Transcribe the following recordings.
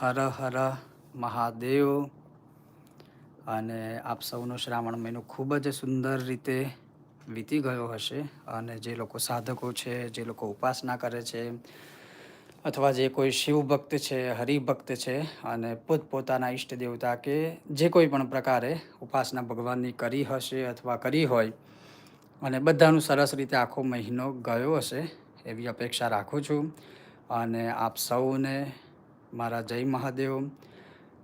હર હર મહાદેવ. અને આપ સૌનો શ્રાવણ મહિનો ખૂબ જ સુંદર રીતે વીતી ગયો હશે. અને જે લોકો સાધકો છે, જે લોકો ઉપાસના કરે છે, અથવા જે કોઈ શિવ ભક્ત છે, હરિભક્ત છે, અને પોતપોતાના ઈષ્ટ દેવતા કે જે કોઈ પણ પ્રકારે ઉપાસના ભગવાનની કરી હશે અથવા કરી હોય, અને બધાનું સરસ રીતે આખો મહિનો ગયો હશે, એવી અપેક્ષા રાખું છું. અને આપ સૌને મારા જય મહાદેવ.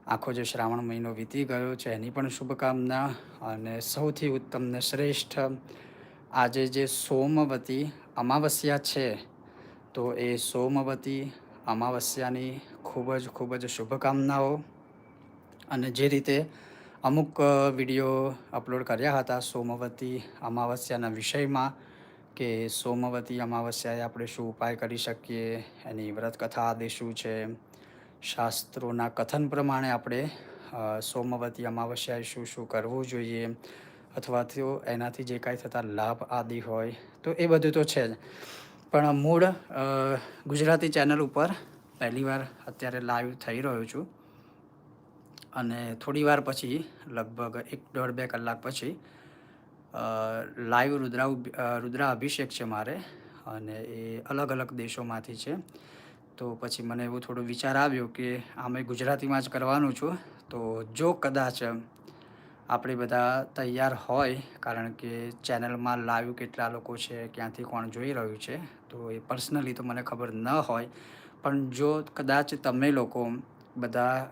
આખો જે શ્રાવણ મહિનો વીતી ગયો છે, એની પણ શુભકામના અને સૌથી ઉત્તમ ને શ્રેષ્ઠ. આજે જે સોમવતી અમાવસ્યા છે, તો એ સોમવતી અમાવસ્યાની ખૂબ જ ખૂબ જ શુભકામનાઓ. અને જે રીતે અમુક વીડિયો અપલોડ કર્યા હતા સોમવતી અમાવસ્યાના વિષયમાં, કે સોમવતી અમાવસ્યાએ આપણે શું ઉપાય કરી શકીએ, એની વ્રત કથા આદિ શું છે શાસ્ત્રોના કથન પ્રમાણે આપણે સોમવતી અમાવસ્યાએ શું શું કરવું જોઈએ, અથવા તો એનાથી જે કાંઈ થતા લાભ આદિ હોય, તો એ બધું તો છે જ. પણ મૂળ ગુજરાતી ચેનલ ઉપર પહેલીવાર અત્યારે લાઈવ થઈ રહ્યો છું. અને થોડી વાર પછી, લગભગ એક દોઢ બે કલાક પછી લાઈવ રુદ્રા રુદ્રા અભિષેક છે મારે, અને એ અલગ અલગ દેશોમાંથી છે. તો પછી મને એવો થોડો વિચાર આવ્યો કે આમે ગુજરાતીમાં જ કરવાનું છું. તો જો કદાચ આપણે બધા તૈયાર હોય, કારણ કે ચેનલમાં લાઈવ કેટલા લોકો છે, ક્યાંથી કોણ જોઈ રહ્યું છે, તો એ પર્સનલી તો મને ખબર ન હોય. પણ જો કદાચ તમે લોકો બધા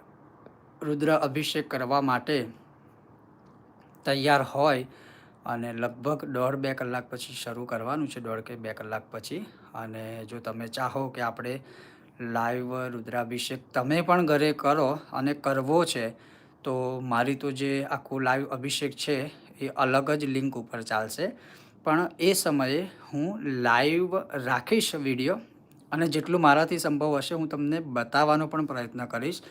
રુદ્ર અભિષેક કરવા માટે તૈયાર હોય અને લગભગ દોઢ બે કલાક પછી શરૂ કરવાનું છે, દોઢ કે બે કલાક પછી. અને જો તમે ચાહો કે આપણે લાઈવ રુદ્રાભિષેક તમે પણ ઘરે કરો અને કરવો છે, તો મારી તો જે આખું લાઈવ અભિષેક છે એ અલગ જ લિંક ઉપર ચાલશે. પણ એ સમયે હું લાઈવ રાખીશ વીડિયો અને જેટલું મારાથી સંભવ હશે હું તમને બતાવવાનો પણ પ્રયત્ન કરીશ.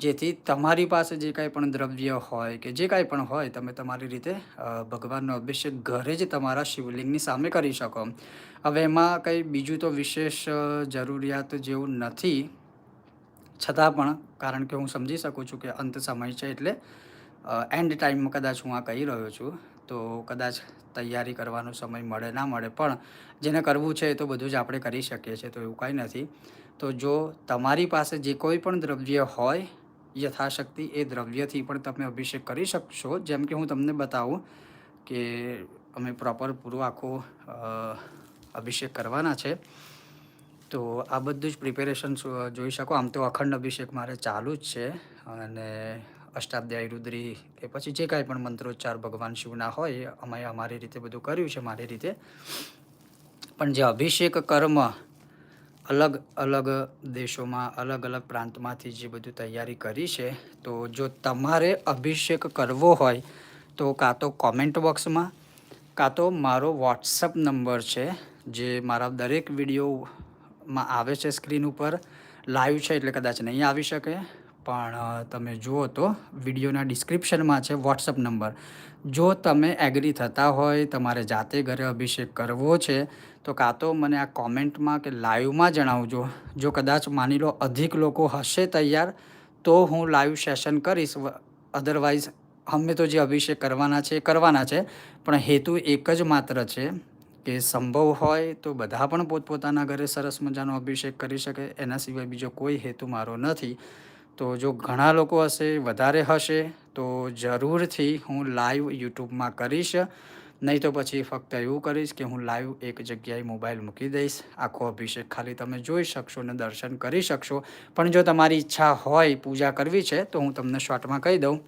જેથી તમારી પાસે જે કાંઈ પણ દ્રવ્ય હોય કે જે કાંઈ પણ હોય, તમે તમારી રીતે ભગવાનનો અભિષેક ઘરે જ તમારા શિવલિંગની સામે કરી શકો. હવે એમાં કંઈ બીજું તો વિશેષ જરૂરિયાત જેવું નથી. છતાં પણ, કારણ કે હું સમજી શકું છું કે અંત સમય છે એટલે એન્ડ ટાઈમમાં કદાચ હું આ કહી રહ્યો છું, તો કદાચ તૈયારી કરવાનો સમય મળે, ના મળે. પણ જેને કરવું છે એ તો બધું જ આપણે કરી શકીએ છીએ, તો એવું કાંઈ નથી. તો જો તમારી પાસે જે કોઈ પણ દ્રવ્ય હોય યથાશક્તિ એ દ્રવ્યથી પણ તમે અભિષેક કરી શકશો. જેમ કે હું તમને બતાવું કે અમે પ્રોપર પૂરો આખો અભિષેક કરવાના છે. તો આ બધું જ પ્રિપેરેશન જોઈ શકો. આમ તો અખંડ અભિષેક મારે ચાલુ જ છે. અને અષ્ટાધ્યાયી રુદ્રી કે પછી જે કાંઈ પણ મંત્રોચ્ચાર ભગવાન શિવના હોય, અમે અમારી રીતે બધું કર્યું છે, મારી રીતે. પણ જે અભિષેક કર્મ અલગ અલગ દેશોમાં, અલગ અલગ પ્રાંતમાંથી જે બધું તૈયારી કરી છે, તો જો તમારે અભિષેક કરવો હોય, તો કાં તો કોમેન્ટ બોક્સમાં કાં તો મારો વોટ્સઅપ નંબર છે, જે મારા દરેક વિડીયોમાં આવે છે સ્ક્રીન ઉપર. લાઈવ છે એટલે કદાચ નહીં આવી શકે. પણ તમે જુઓ તો વિડીયોના ડિસ્ક્રિપ્શનમાં છે વોટ્સઅપ નંબર. જો તમે એગ્રી થતા હોય, તમારે જાતે ઘરે અભિષેક કરવો છે, તો કાં તો મને આ કોમેન્ટમાં કે લાઈવમાં જણાવજો. જો કદાચ માની લો અધિક લોકો હશે તૈયાર, તો હું લાઈવ સેશન કરીશ. અધરવાઇઝ અમે તો જે અભિષેક કરવાના છે એ કરવાના છે, પણ હેતુ એક જ માત્ર છે કે સંભવ હોય તો બધા પણ પોતપોતાના ઘરે સરસ મજાનો અભિષેક કરી શકે. એના સિવાય બીજો કોઈ હેતુ મારો નથી. તો જો ઘણા લોકો હશે, વધારે હશે, તો જરૂરથી હું લાઈવ યુટ્યુબમાં કરીશ. નહીં તો પછી ફક્ત એવું કરીશ કે હું લાઈવ એક જગ્યાએ મોબાઈલ મૂકી દઈશ. આખો અભિષેક ખાલી તમે જોઈ શકશો ને દર્શન કરી શકશો. પણ જો તમારી ઈચ્છા હોય પૂજા કરવી છે, તો હું તમને શોર્ટમાં કહી દઉં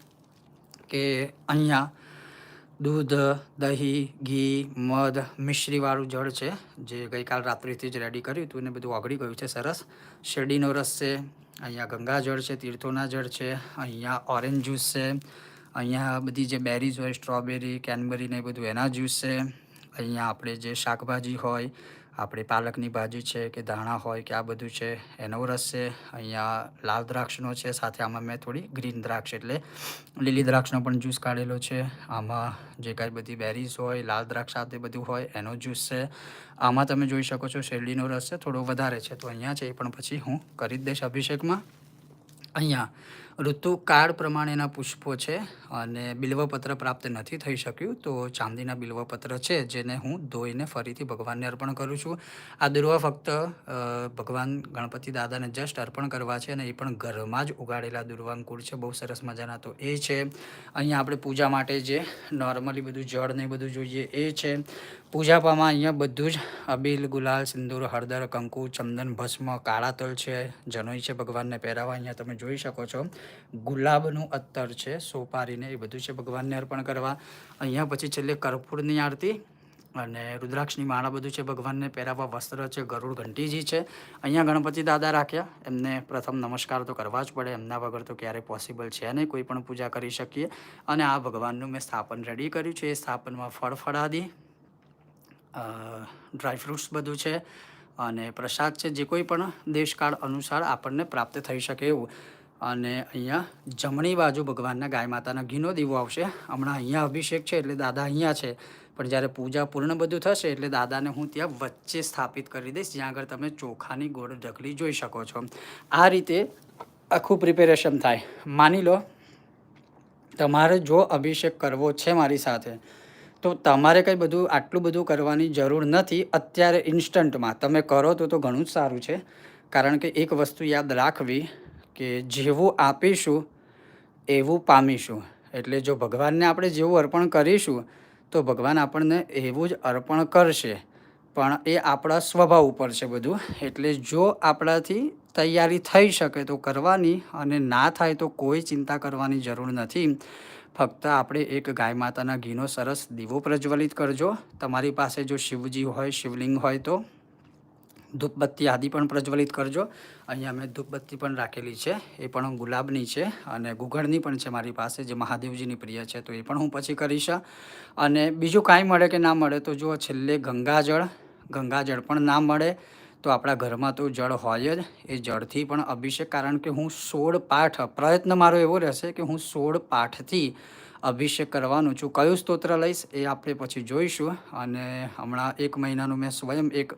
કે અહીંયા દૂધ, દહીં, ઘી, મધ, મિશ્રીવાળું જળ છે, જે ગઈકાલ રાત્રિથી જ રેડી કર્યું હતું ને બધું ઓગળી ગયું છે સરસ. શેરડીનો રસ છે અહીંયા ગંગાજળ છે, તીર્થોના જળ છે, અહીંયા ઓરેન્જ જ્યુસ છે, અહીંયા બધી જે બેરીઝ હોય, સ્ટ્રોબેરી, કેનબરી ને એ બધું એના જ્યુસ છે, અહીંયા આપણે જે શાકભાજી હોય આપણે પાલકની ભાજી છે કે ધાણા હોય કે આ બધું છે, એનો રસ છે. અહીંયા લાલ દ્રાક્ષનો છે, સાથે આમાં મેં થોડી ગ્રીન દ્રાક્ષ એટલે લીલી દ્રાક્ષનો પણ જ્યુસ કાઢેલો છે. આમાં જે કાંઈ બધી બેરીઝ હોય, લાલ દ્રાક્ષ સાથે બધું હોય, એનો જ્યુસ છે. આમાં તમે જોઈ શકો છો શેરડીનો રસ છે, થોડો વધારે છે. તો અહીંયા છે એ પણ પછી હું કરી જ દઈશ અભિષેકમાં. અહીંયા ઋતુકાળ પ્રમાણેના પુષ્પો છે અને બિલ્વપત્ર પ્રાપ્ત નથી થઈ શક્યું, તો ચાંદીના બિલ્વપત્ર છે, જેને હું ધોઈને ફરીથી ભગવાનને અર્પણ કરું છું. આ દુર્વા ફક્ત ભગવાન ગણપતિ દાદાને જસ્ટ અર્પણ કરવા છે અને એ પણ ઘરમાં જ ઉગાડેલા દુર્વાંકુળ છે. બહુ સરસ મજાના તો એ છે. અહીંયા આપણે પૂજા માટે જે નોર્મલી બધું જળ ને બધું જોઈએ એ છે. પૂજાપામાં અહીંયા બધું જ અબીલ, ગુલાલ, સિંદૂર, હળદર, કંકુ, ચંદન, ભસ્મ કાળા તલ છે. જનોઈ છે ભગવાનને પહેરાવા અહીંયા તમે જોઈ શકો છો. ગુલાબનું અત્તર છે, સોપારીને એ બધું છે. ભગવાનને અર્પણ કરવા. અહીંયા પછી છેલ્લે કર્પૂરની આરતી અને રુદ્રાક્ષની માળા બધું છે ભગવાનને પહેરાવવા. વસ્ત્ર છે, ગરુડ ઘંટીજી છે. અહીંયા ગણપતિ દાદા રાખ્યા. એમને પ્રથમ નમસ્કાર તો કરવા જ પડે. એમના વગર તો ક્યારેય પોસિબલ છે નહીં. કોઈ પણ પૂજા કરી શકીએ. અને આ ભગવાનનું મેં સ્થાપન રેડી કર્યું છે. એ સ્થાપનમાં ફળ ફળાદી ડ્રાય બધું છે અને પ્રસાદ છે. જે કોઈ પણ દેશકાળ અનુસાર આપણને પ્રાપ્ત થઈ શકે એવું. અને અહીંયા જમણી બાજુ ભગવાનના ગાય માતાના ઘીનો દીવો આવશે. હમણાં અહીંયા અભિષેક છે એટલે દાદા અહીંયા છે. પણ જ્યારે પૂજા પૂર્ણ બધું થશે એટલે દાદાને હું ત્યાં વચ્ચે સ્થાપિત કરી દઈશ, જ્યાં આગળ તમે ચોખાની ગોળ ઢગલી જોઈ શકો છો. આ રીતે આખું પ્રિપેરેશન થાય. માની લો, તમારે જો અભિષેક કરવો છે મારી સાથે, તો તમારે કંઈ બધું આટલું બધું કરવાની જરૂર નથી. અત્યારે ઇન્સ્ટન્ટમાં તમે કરો તો તો ઘણું જ સારું છે. કારણ કે એક વસ્તુ યાદ રાખવી કે જેવું આપીશું, એવું પામીશું. એટલે જો ભગવાનને આપણે જેવું અર્પણ કરીશું, તો ભગવાન આપણને એવું જ અર્પણ કરશે. પણ એ આપણા સ્વભાવ ઉપર છે બધું. એટલે જો આપણાથી તૈયારી થઈ શકે તો કરવાની અને ના થાય તો કોઈ ચિંતા કરવાની જરૂર નથી. ફક્ત આપણે એક ગાય માતાના ઘીનો સરસ દીવો પ્રજ્વલિત કરજો. તમારી પાસે જો શિવજી હોય, શિવલિંગ હોય તો ધૂપબત્તી આદિ પણ પ્રજ્વલિત કરજો. અહીંયા મેં ધૂપબત્તી પણ રાખેલી છે. એ પણ ગુલાબની છે અને ગુગળની પણ છે મારી પાસે, જે મહાદેવજીની પ્રિય છે. તો એ પણ હું પછી કરીશ. અને બીજું કાંઈ મળે કે ના મળે તો જો છેલ્લે ગંગાજળ. ગંગાજળ પણ ના મળે તો આપણા ઘરમાં તો જળ હોય જ. એ જળથી પણ અભિષેક. કારણ કે હું સોળ પાઠ, પ્રયત્ન મારો એવો રહેશે કે હું સોળ પાઠથી અભિષેક કરવાનું છું. કયું સ્તોત્ર લઈશ એ આપણે પછી જોઈશું. અને હમણાં એક મહિનાનું મેં સ્વયં એક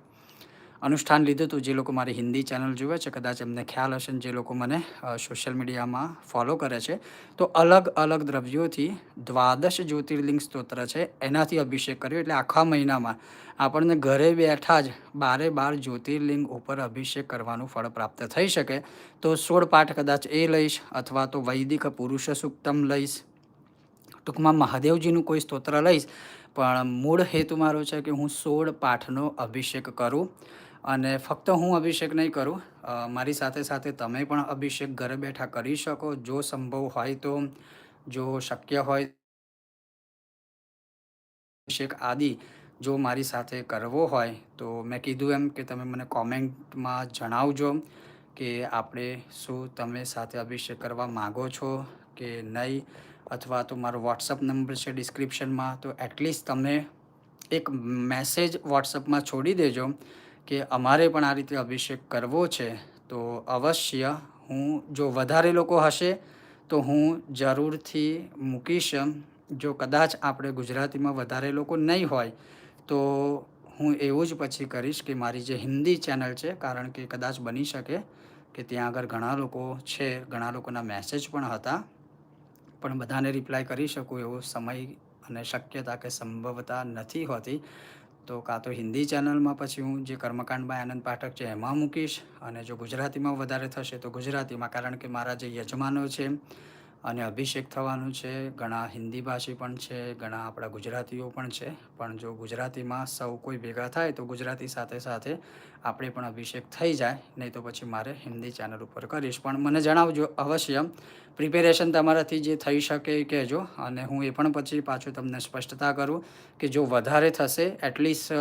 અનુષ્ઠાન લીધું હતું, જે લોકો મારી હિન્દી ચેનલ જુએ છે, કદાચ એમને ખ્યાલ હશે જે લોકો મને સોશિયલ મીડિયામાં ફોલો કરે છે. તો અલગ અલગ દ્રવ્યોથી દ્વાદશ જ્યોતિર્લિંગ સ્તોત્ર છે, એનાથી અભિષેક કર્યો. એટલે આખા મહિનામાં આપણને ઘરે બેઠા જ બારે બાર જ્યોતિર્લિંગ ઉપર અભિષેક કરવાનું ફળ પ્રાપ્ત થઈ શકે. તો સોળ પાઠ કદાચ એ લઈશ, અથવા તો વૈદિક પુરુષ સૂક્તમ લઈશ. ટૂંકમાં મહાદેવજીનું કોઈ સ્તોત્ર લઈશ, પણ મૂળ હેતુ મારો છે કે હું સોળ પાઠનો અભિષેક કરું. અને ફક્ત હું અભિષેક નહીં કરું મારી સાથે સાથે તમે પણ અભિષેક ઘરે બેઠા કરી શકો. જો સંભવ હોય તો, જો શક્ય હોય અભિષેક આદિ જો મારી સાથે કરવો હોય, તો મેં કીધું એમ કે તમે મને કોમેન્ટમાં જણાવજો કે આપણે શું તમે સાથે અભિષેક કરવા માગો છો કે નહીં, અથવા તો મારો વોટ્સઅપ નંબર છે ડિસ્ક્રિપ્શનમાં. તો એટલીસ્ટ તમે એક મેસેજ વોટ્સઅપમાં છોડી દેજો કે અમારે પણ આ રીતે અભિષેક કરવો છે, તો અવશ્ય હું, જો વધારે લોકો હશે, તો હું જરૂરથી મૂકીશ જો કદાચ આપણે ગુજરાતીમાં વધારે લોકો નહીં હોય, તો હું એવું જ પછી કરીશ કે મારી જે હિન્દી ચેનલ છે, કારણ કે કદાચ બની શકે કે ત્યાં આગળ ઘણા લોકો છે, ઘણા લોકોના મેસેજ પણ હતા, પણ બધાને રિપ્લાય કરી શકું એવો સમય અને શક્યતા કે સંભવતા નથી હોતી. તો કાં તો હિન્દી ચેનલમાં પછી હું જે કર્મકાંડ બાય આનંદ પાઠક છે એમાં મૂકીશ અને જો ગુજરાતીમાં વધારે થશે તો ગુજરાતીમાં કારણ કે મારા જે યજમાનો છે અને અભિષેક થવાનું છે. ઘણા હિન્દી ભાષી પણ છે, ઘણા આપણા ગુજરાતીઓ પણ છે. પણ જો ગુજરાતીમાં સૌ કોઈ ભેગા થાય તો ગુજરાતી સાથે સાથે આપણે પણ અભિષેક થઈ જાય. નહીં તો પછી મારે હિન્દી ચેનલ ઉપર કરીશ. પણ મને જણાવજો અવશ્ય, પ્રિપેરેશન તમારાથી જે થઈ શકે એ કહેજો. અને હું એ પણ પછી પાછું તમને સ્પષ્ટતા કરું કે જો વધારે થશે એટલીસ્ટ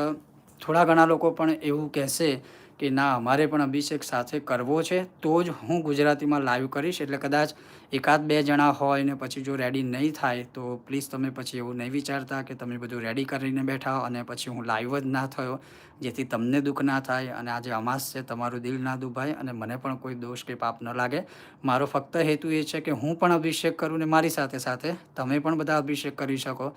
થોડા ઘણા લોકો પણ એવું કહેશે કે ના, અમારે પણ અભિષેક સાથે કરવો છે, તો જ હું ગુજરાતીમાં લાઈવ કરીશ. એટલે કદાચ એકાદ બે જણા હોય ને પછી જો રેડી નહીં થાય, તો પ્લીઝ તમે પછી એવું નહીં વિચારતા કે તમે બધું રેડી કરીને બેઠા અને પછી હું લાઈવ જ ના થયો, જેથી તમને દુઃખ ના થાય અને આજે અમાસ છે, તમારું દિલ ના દુભાય અને મને પણ કોઈ દોષ કે પાપ ન લાગે. મારો ફક્ત હેતુ એ છે કે હું પણ અભિષેક કરું ને મારી સાથે સાથે તમે પણ બધા અભિષેક કરી શકો.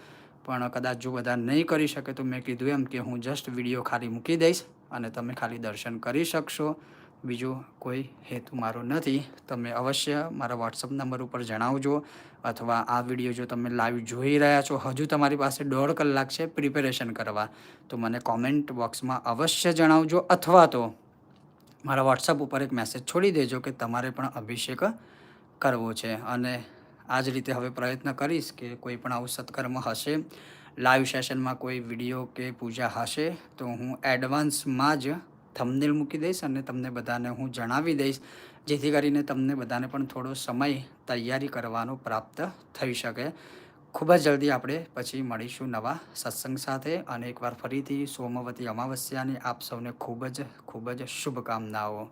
પણ કદાચ જો બધા નહીં કરી શકે તો મેં કીધું એમ કે હું જસ્ટ વીડિયો ખાલી મૂકી દઈશ અને તમે ખાલી દર્શન કરી શકશો. બીજો કોઈ હેતુ મારો નથી. તમે અવશ્ય મારા વોટ્સઅપ નંબર ઉપર જણાવજો અથવા આ વીડિયો જો તમે લાઈવ જોઈ રહ્યા છો, હજુ તમારી પાસે દોઢ કલાક છે પ્રિપેરેશન કરવા, તો મને કોમેન્ટ બોક્સમાં અવશ્ય જણાવજો અથવા તો મારા વોટ્સઅપ ઉપર એક મેસેજ છોડી દેજો કે તમારે પણ અભિષેક કરવો છે. અને આ જ રીતે હવે પ્રયત્ન કરીશ કે કોઈ પણ આવું સત્કર્મ હશે લાઈવ સેશનમાં કોઈ વીડિયો કે પૂજા હશે, તો હું એડવાન્સમાં જ થંબનેલ મૂકી દઈશ અને તમને બધાને હું જણાવી દઈશ, જેથી કરીને તમને બધાને પણ થોડો સમય તૈયારી કરવાનો પ્રાપ્ત થઈ શકે. ખૂબ જ જલ્દી આપણે પછી મળીશું નવા સત્સંગ સાથે અને એકવાર ફરીથી સોમવતી અમાવસ્યાની આપ સૌને ખૂબ જ ખૂબ જ શુભકામનાઓ.